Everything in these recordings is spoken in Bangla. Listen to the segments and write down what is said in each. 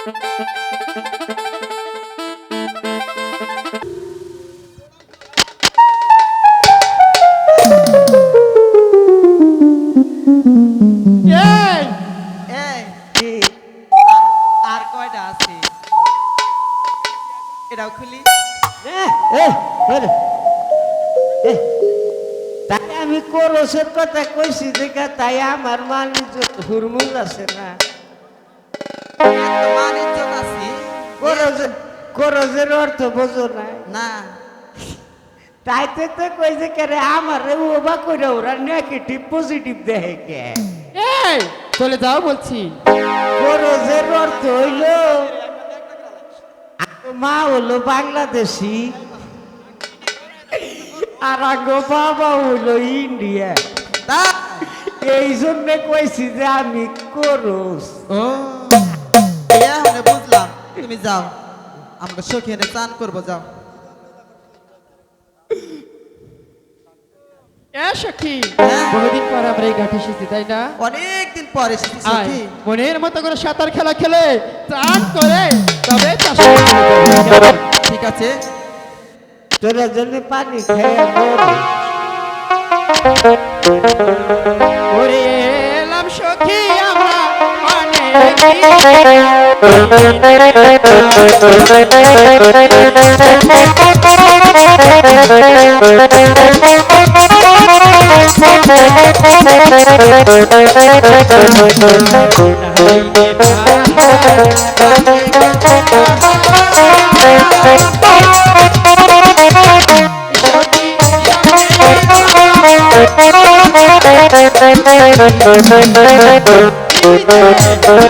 আর কয়টা আছে? এটাও খুলি। তাই আমি করসের কথা কইছি দেখা তাই আমার মানিজ হুরমুল আছে না? করজের করজের অর্থ বোঝো না। না। তাইতে তো কইছে কেরে আমার রে ওবা কইরা ওরা নেগেটিভ পজিটিভ দেখে কে? এই চলে যাও বলছি। করজের অর্থ হইল মা হলো বাংলাদেশি আর আঙ্গ বাবা হইল ইন্ডিয়া। এই জন্য কইছি যে আমি করস। ও। হলে তুমি যাও। আমাকে সখী এনে চান করব যাও। হ্যাঁ? বহুদিন পর আমরা এই ঘাটে এসেছি তাই না? অনেকদিন পরে এসেছি সখী। মনের মতো করে সাঁতার খেলা খেলে চান করে তবে চাষে নামতে হবে। ঠিক আছে। তোরা জন্য পানি খেয়ে ওরে এলাম সখী। আমরা অনেক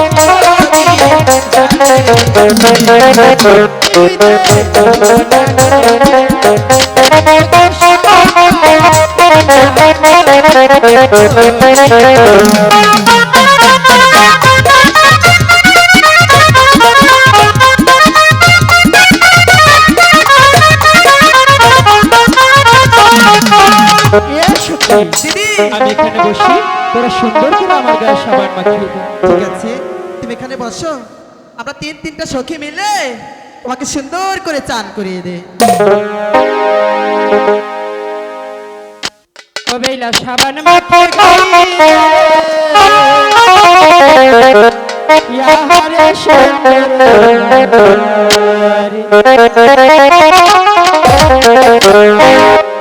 আমি এখানে বসি। তোরা সুন্দর করে আমার গায়ে সাবান মাখিয়ে ঠিক আছে? তুমি এখানে বসো। তিন তিনটা সখী মিলে তোমাকে সুন্দর করে চান করিয়ে দে। সাবান ইয়া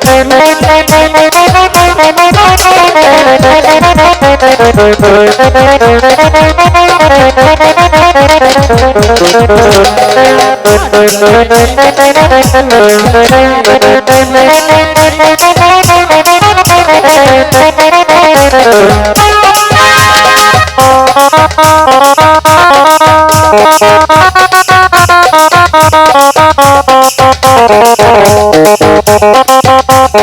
বেলা সাবান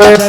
Oh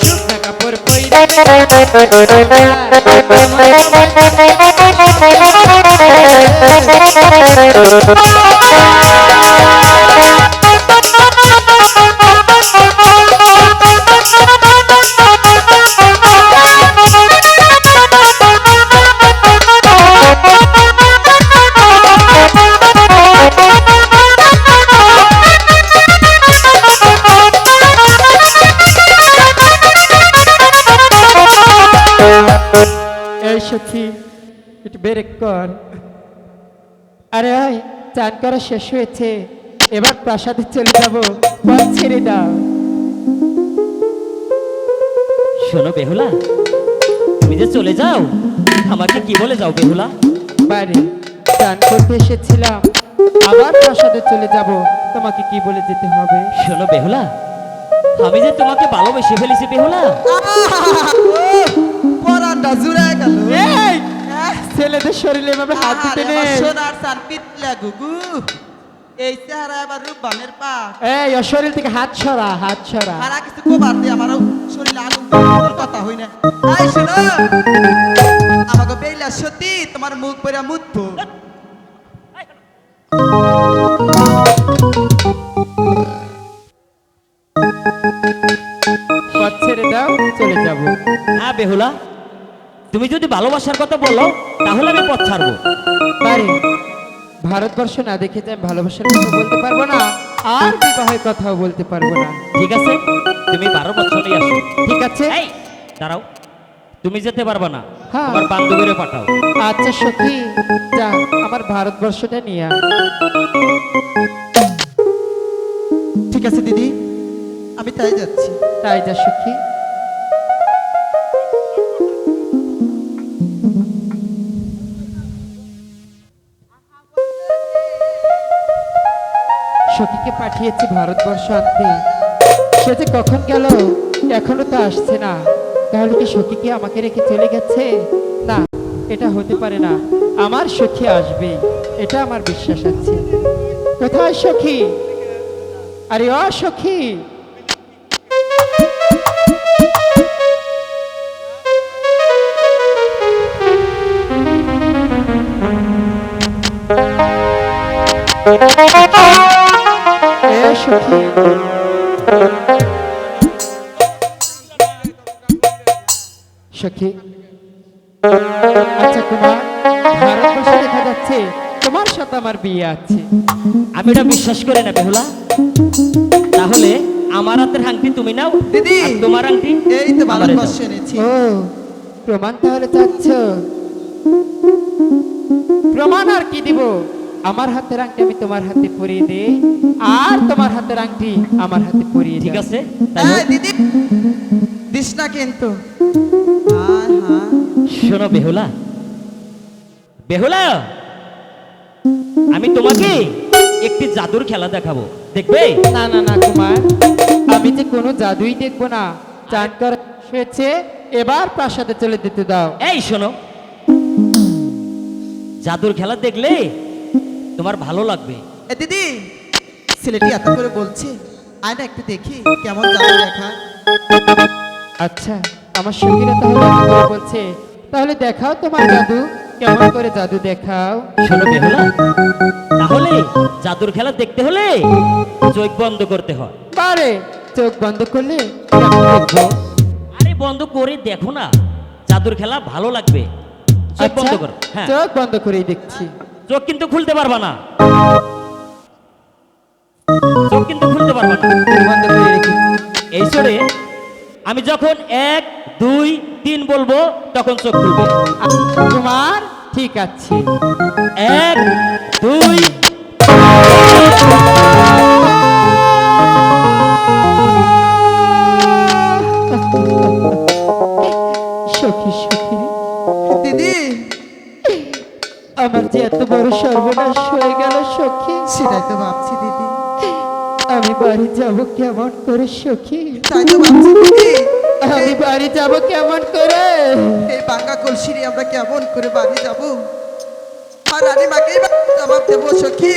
শুকনা কাপড় পইরা এই আরে আয় চান করা শেষ হয়েছে। এবার প্রাসাদে চলে যাব। পথ ছেড়ে দাও। শোনো বেহুলা তুমি যে চলে যাও আমাকে কি বলে যাও বেহুলা? বাড়ি চান করতে এসেছিলাম। আবার প্রাসাদে চলে যাব। তোমাকে কি বলে যেতে হবে? শোনো বেহুলা আমি যে তোমাকে ভালোবেসে ফেলেছি বেহুলা। পরানটা জুড়ে গেল। এই ছেলেদের শরীরে এভাবে হাত দিতে নেই। সোনার চান পিতলা গুগু। এই চেহারা এবার রূপবানের পা এই ওর শরীর থেকে হাত ছড়া হাত ছড়া আর কিছু কোবার দিয়ে আমার শরীরে আগুন তোর কথা হই না। এই শোনো। আমাকে বেইলা সত্যি তোমার মুখ পরে মুতবো পথ ছেড়ে দাও চলে যাব। হ্যাঁ বেহুলা। তুমি যদি ভালোবাসার কথা বলো তাহলে আমি পথ ছাড়বো। ভারতবর্ষ না দেখে আমি ভালোবাসার কথা বলতে পারব না আর বিবাহের কথাও বলতে পারব না। ঠিক আছে? তুমি বারো বছরই আসো। ঠিক আছে। এই দাঁড়াও। তুমি যেতে পারবে না। হ্যাঁ। বান্ধবীরে পাঠাও। আচ্ছা সখী যা আমার ভারতবর্ষটা নিয়ে আয়। ঠিক আছে দিদি। আমি তাই যাচ্ছি। তাই যা সখী। পাঠিয়েছি ভারতবর্ষ আনতে সে যে কখন গেল, এখনও তো আসছে না। তাহলে কি সখী কি আমাকে রেখে চলে গেছে? না, এটা হতে পারে না। আমার সখী আসবে, এটা আমার বিশ্বাস আছে। কোথায় সখী? আরে অ সখী আচ্ছা কুমার ভারতবর্ষে দেখা যাচ্ছে তোমার সাথে আমার বিয়ে আছে। আমি এটা বিশ্বাস করি না বেহুলা তাহলে আমার হাতের আংটি তুমি নাও দিদি। তোমার আংটি এই তো ভারতবর্ষ এনেছি। ও প্রমাণ তাহলে চাচ্ছ? প্রমাণ আর কি দিব? আমার হাতের আংটি আমি তোমার হাতে পরিয়ে দেই। আর তোমার হাতের আংটি আমার হাতে পরিয়ে ঠিক আছে। দিদি দিস না কিন্তু। হ্যাঁ হ্যাঁ শোনো বেহুলা। বেহুলা আমি তোমাকে একটি জাদুর খেলা দেখাবো। দেখবে? না না না কুমার। আমি যে কোনো জাদুই দেখব না। চান করা হয়েছে এবার প্রাসাদে চলে যেতে দাও। এই শোনো। জাদুর খেলা দেখলে তোমার ভালো লাগবে। এ দিদি ছেলেটি এত করে বলছে আয় না একটু দেখি কেমন জাদু দেখা আচ্ছা আমার সঙ্গীরা তাহলে এত করে বলছে তাহলে দেখাও তোমার জাদু কেমন করে জাদু দেখাও। শোনো বেহুলা তাহলে জাদুর খেলা দেখতে হলে চোখ বন্ধ করতে হয়। পারে চোখ বন্ধ করলে কেমন দেখব? আরে বন্ধ করে দেখো না জাদুর খেলা ভালো লাগবে। চোখ আচ্ছা, বন্ধ করো হ্যাঁ। চোখ বন্ধ করেই দেখছি। চোখ কিন্তু খুলতে পারবা না। চোখ কিন্তু খুলতে পারবা না। এই সরে আমি যখন এক দুই তিন বলব তখন চোখ খুলবে। তোমার ঠিক আছে। এক দুই আমার যে এত বড় সর্বনাশ হয়ে গেল সখী সেটাই তো ভাবছি দিদি। আমি বাড়ি যাব কেমন করে সখী? তাই তো ভাবছি দিদি। আমি বাড়ি যাব কেমন করে? এই বাঙ্গা কলসিরি আমরা কেমন করে বাড়ি যাব? আর রানী মাকেই বা জবাব দেবো সখী।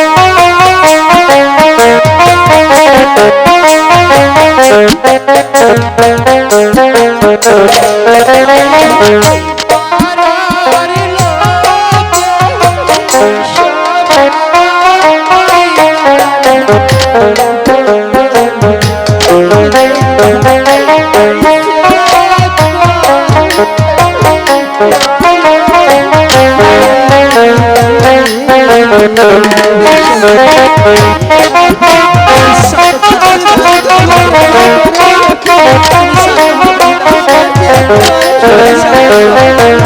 Yeah.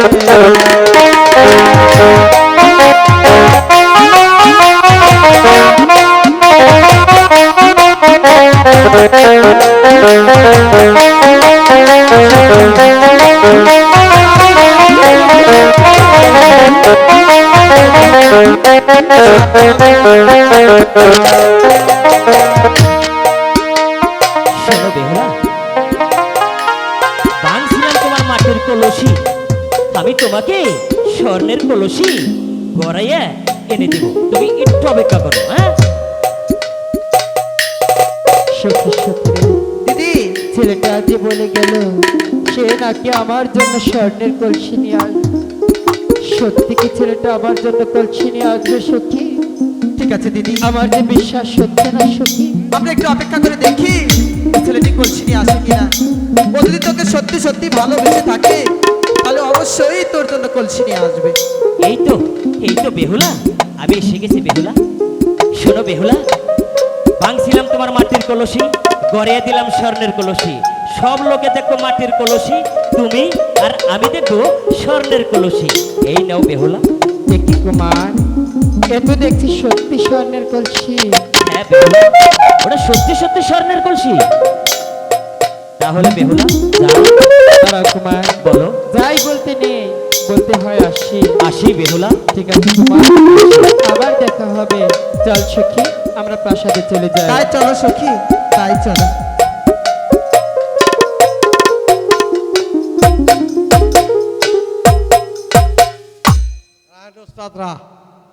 শোনো সত্যি সত্যি দিদি ছেলেটা যে বলে গেল সে নাকি আমার জন্য স্বর্ণের কলসি নিয়ে আসবে সত্যি কি ছেলেটা আমার জন্য কলসি নিয়ে আসবে সখী? ঠিক আছে দিদি। আমার যে বিশ্বাস হচ্ছে না সখী? আমরা একটু অপেক্ষা করে দেখি ছেলেটি কলসি নিয়ে আসে কিনা। ও যদি তোকে সত্যি সত্যি ভালোবেসে থাকে তাহলে অবশ্যই তোর জন্য কলসি নিয়ে আসবে। এই তো এই তো বেহুলা। আমি এসে গেছি বেহুলা। শোনো বেহুলা ভাঙছিলাম তোমার মাটির কলসি গড়িয়ে দিলাম স্বর্ণের কলসি। সব লোকে দেখো মাটির কলসি তুমি আর আমি দেখো স্বর্ণের কলসি। এই নাও বেহুলা। দেখি কুমার এ তো দেখছি সত্যি স্বর্ণের কলসি। হ্যাঁ বেহুলা ওটা সত্যি সত্যি স্বর্ণের কলসি। তাহলে বেহুলা যাও। কুমার। বলো। যাই বলতে নেই বলতে হয় আসি। আসি বেহুলা। ঠিক আছে কুমার আবার দেখা হবে। চল সখী। আমরা প্রাসাদে চলে যাই। তাই চলো সখী তাই চলো। রায়